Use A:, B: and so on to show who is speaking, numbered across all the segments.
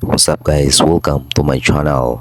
A: What's up guys? Welcome to my channel.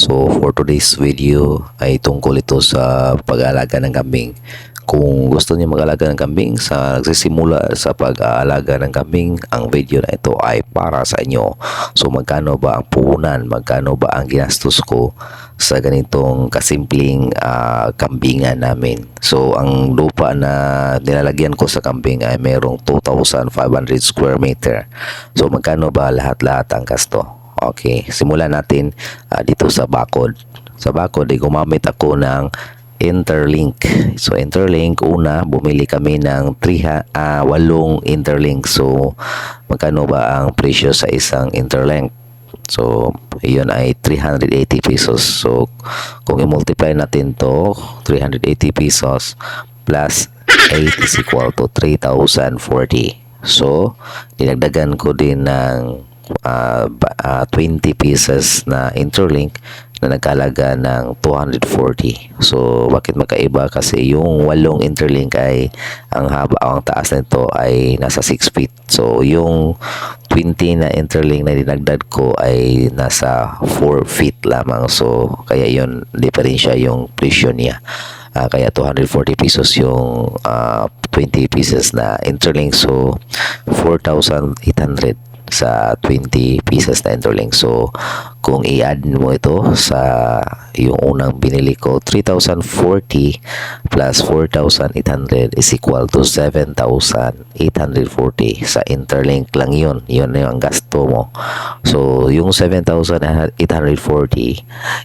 A: So for today's video ay tungkol ito sa pag-aalaga ng kambing. Kung gusto niyo mag-alaga ng kambing sa nagsisimula sa pag-aalaga ng kambing, ang video na ito ay para sa inyo. So magkano ba ang puhunan? Magkano ba ang ginastos ko sa ganitong kasimpleng ah, kambingan namin? So ang lupa na nilalagyan ko sa kambing ay merong 2,500 square meter. So magkano ba lahat-lahat ang gasto? Okay, simulan natin ah, dito sa bakod. Sa bakod ay gumamit ako ng Interlink. So Interlink una bumili kami ng 3 ah, walong Interlink. So magkano ba ang presyo sa isang Interlink? So, iyon ay 380 pesos. So, kung i-multiply natin to, 380 pesos plus 8 is equal to 3,040. So, dinagdagan ko din ng ba- ah, 20 pieces na interlink na nagkalaga ng 240. So, bakit magkaiba? Kasi yung walong interlink ay ang haba, ang taas nito ay nasa 6 feet. So, yung 20 na interlink na dinagdag ko ay nasa 4 feet lamang. So, kaya yun, diferensya yung presyo niya. Ah, kaya 240 pesos yung ah, 20 pieces na interlink. So, 4,800 sa 20 pieces na interlink. So, kung i-add mo ito sa yung unang binili ko, 3,040 plus 4,800 is equal to 7,840 sa interlink lang yun. Yun yung gasto mo. So, yung 7,840,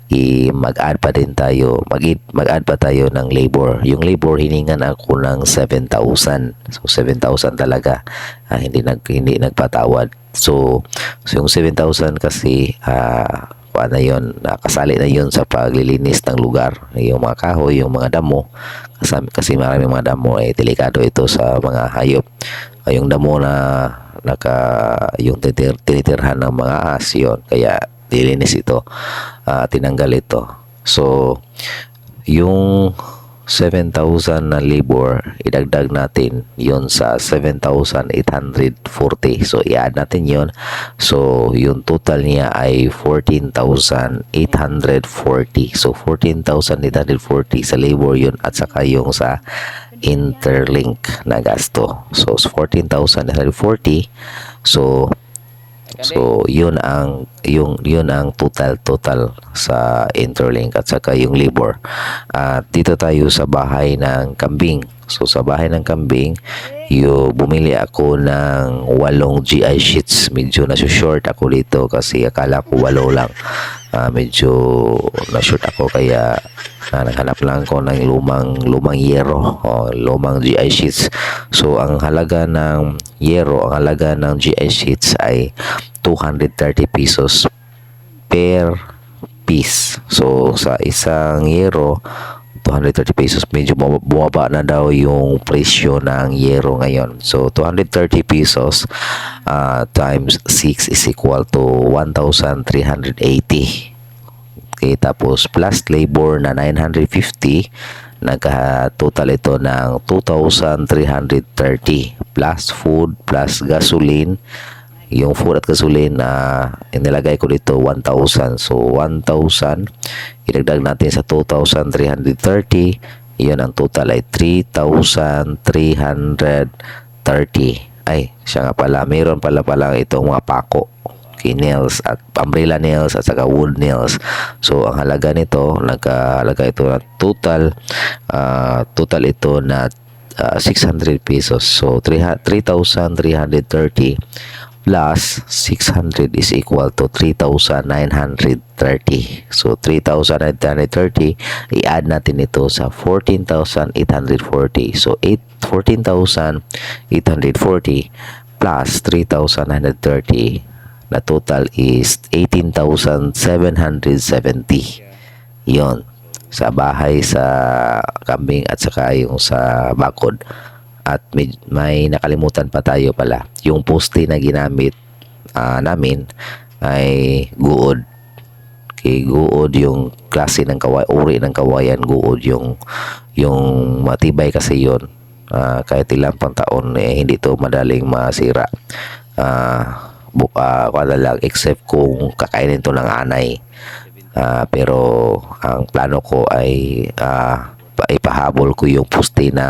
A: i- mag-add pa din tayo, mag mag-add pa tayo ng labor. Yung labor, hiningan ako ng 7,000. So, 7,000 talaga. Ah, hindi nag hindi nagpatawad. So, so yung 7,000 kasi ah ano yun, nakasali na yun sa paglilinis ng lugar. Yung mga kahoy, yung mga damo. Kasi, kasi maraming mga damo, eh, delikado ito sa mga hayop. Ah, yung damo na naka, yung titir, tinitirhan ng mga ahas yun. Kaya, dilinis ito. Ah, tinanggal ito. So, yung 7,000 na labor, idagdag natin yon sa 7,840. So, i-add natin yon So, yung total niya ay 14,840. So, 14,840 sa labor yun at saka yung sa interlink na gasto. So, 14,840. So, So, yun ang yung yun ang total total sa Interlink at saka yung labor. At dito tayo sa bahay ng kambing. So sa bahay ng kambing, yung bumili ako ng walong GI sheets. Medyo na-short ako dito kasi akala ko walo lang. Ah, medyo na-short ako kaya ah, naghanap lang ko ng lumang lumang yero o lumang GI sheets. So ang halaga ng yero, ang halaga ng GI sheets ay 230 pesos per piece. So sa isang yero 230 pesos medyo bum- bumaba na daw yung presyo ng yero ngayon. So 230 pesos ah, times 6 is equal to 1,380. Okay, tapos plus labor na 950, nagka-total ito ng 2,330 plus food plus gasoline. Yung food at gasoline na inilagay ko dito 1,000. So 1,000 idagdag natin sa 2,330. Iyon ang total ay 3,330. Ay, siya nga pala. Mayroon pala pala itong mga pako okay, nails at umbrella nails at saka wood nails. So ang halaga nito, nagkahalaga ito na total ah, total ito na ah, 600 pesos. So 3 3,330 plus 600 is equal to 3,930. So 3,930 i-add natin ito sa 14,840. So 8 14,840 plus 3,930 na total is 18,770. Yon sa bahay sa kambing at saka yung sa bakod. At may, may nakalimutan pa tayo pala. Yung poste na ginamit ah, namin ay guod. Okay, guod yung klase ng kaway, uri ng kawayan guod yung yung matibay kasi yon. Ah, kahit ilang pang taon eh, hindi to madaling masira. Bu- ah, kuwan na lang except kung kakainin to ng anay. Ah, pero ang plano ko ay pa- ipahabol ko yung poste na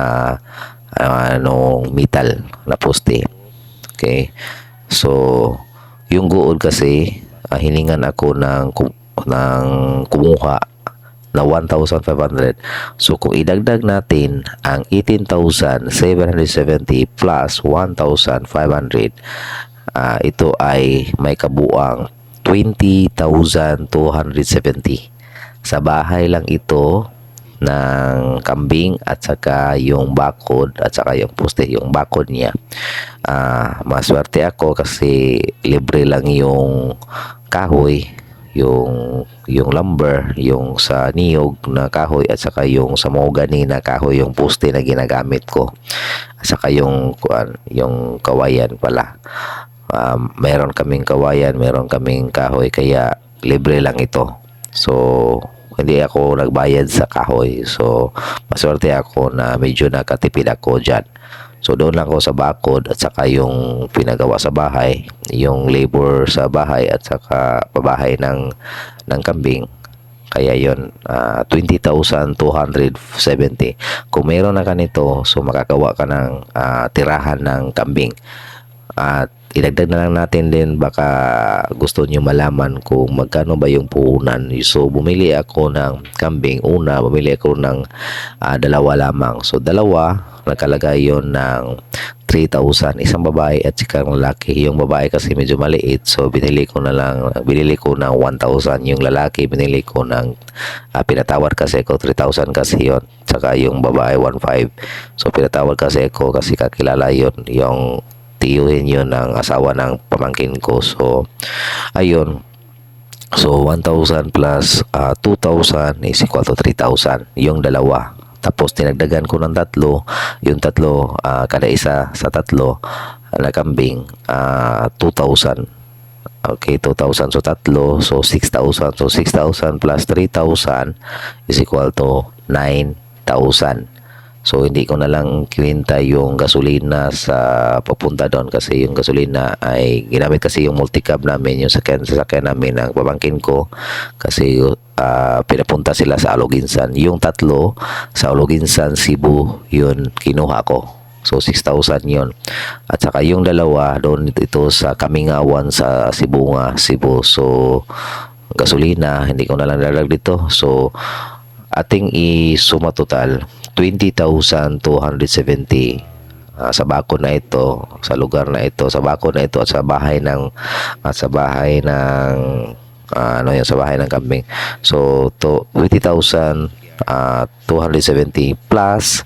A: ah, anong metal na poste. Okay. So, yung gold kasi ah, hiningan ako ng ng kumuha na 1,500. So kung idagdag natin ang 18,770 plus 1,500, ah, ito ay may kabuang 20,270. Sa bahay lang ito ng kambing at saka yung bakod at saka yung poste yung bakod niya. Ah maswerte ako kasi libre lang yung kahoy yung yung lumber yung sa niyog na kahoy at saka yung sa mahogany na kahoy yung poste na ginagamit ko. At saka yung yung kawayan pala. Um, meron kaming kawayan meron kaming kahoy kaya libre lang ito. So hindi ako nagbayad sa kahoy so maswerte ako na medyo nakatipid ako dyan So doon lang ako sa bakod at saka yung pinagawa sa bahay, yung labor sa bahay at saka pabahay ng ng kambing. Kaya yon ah, 20,270. Kung meron na ganito, so makagawa ka ng ah, tirahan ng kambing. At idagdag na lang natin din baka gusto nyo malaman kung magkano ba yung puhunan. So bumili ako ng kambing. Una, bumili ako ng ah, dalawa lamang. So dalawa, nakalagay yon ng 3,000 isang babae at saka ang lalaki. Yung babae kasi medyo maliit. So binili ko na lang binili ko ng 1,000 yung lalaki binili ko ng ah, pinatawad kasi ako 3,000 kasi yon saka yung babae 1,500 so pinatawad kasi ako kasi kakilala yon yung tiyuhin yun ng asawa ng pamangkin ko so ayun So 1,000 plus ah, 2,000 is equal to 3,000 yung dalawa. Tapos tinagdagan ko ng tatlo, yung tatlo ah, kada isa sa tatlo na kambing ah, 2,000. Okay, 2,000 so tatlo, so 6,000. So 6,000 plus 3,000 is equal to 9,000. So hindi ko na lang kininta yung gasolina sa papunta doon kasi yung gasolina ay ginamit kasi yung multicab namin yung sakyan sasakyan namin ng pamangkin ko kasi ah, pinapunta sila sa Aloginsan. Yung tatlo sa Aloginsan, Cebu, yun kinuha ko. So 6,000 yun. At saka yung dalawa doon ito sa Kamingawan sa Cebu nga, Cebu. So gasolina, hindi ko na lang dalag dito. So ating isuma total 20,270 ah, sa bako na ito sa lugar na ito sa bako na ito at sa bahay ng at sa bahay ng ah, ano yun sa bahay ng kambing so to 20,270 plus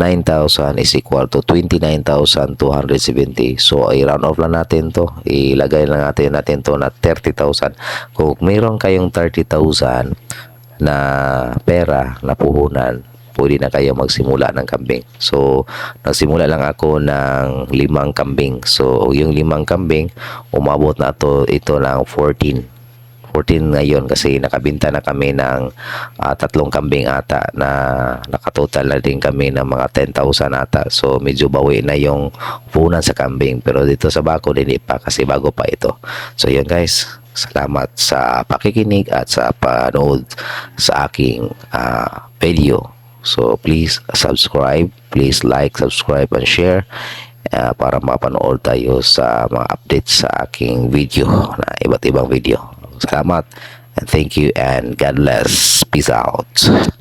A: 9,000 is equal to 29,270. So, i-round off lang natin to. Ilagay lang natin natin to na 30,000. Kung mayroon kayong 30,000 na pera na puhunan, pwede na kayo magsimula ng kambing. So, nagsimula lang ako ng limang kambing. So, yung limang kambing, umabot na to ito ng 14. 14 ngayon kasi nakabinta na kami ng ah, tatlong kambing ata na nakatotal na din kami ng mga 10,000 ata. So medyo bawi na yung punan sa kambing pero dito sa bako hindi pa kasi bago pa ito. So yun guys, salamat sa pakikinig at sa panood sa aking ah, video. So please subscribe, please like, subscribe and share ah, para mapanood tayo sa mga updates sa aking video na iba't ibang video. Salamat and thank you and God bless. Peace out.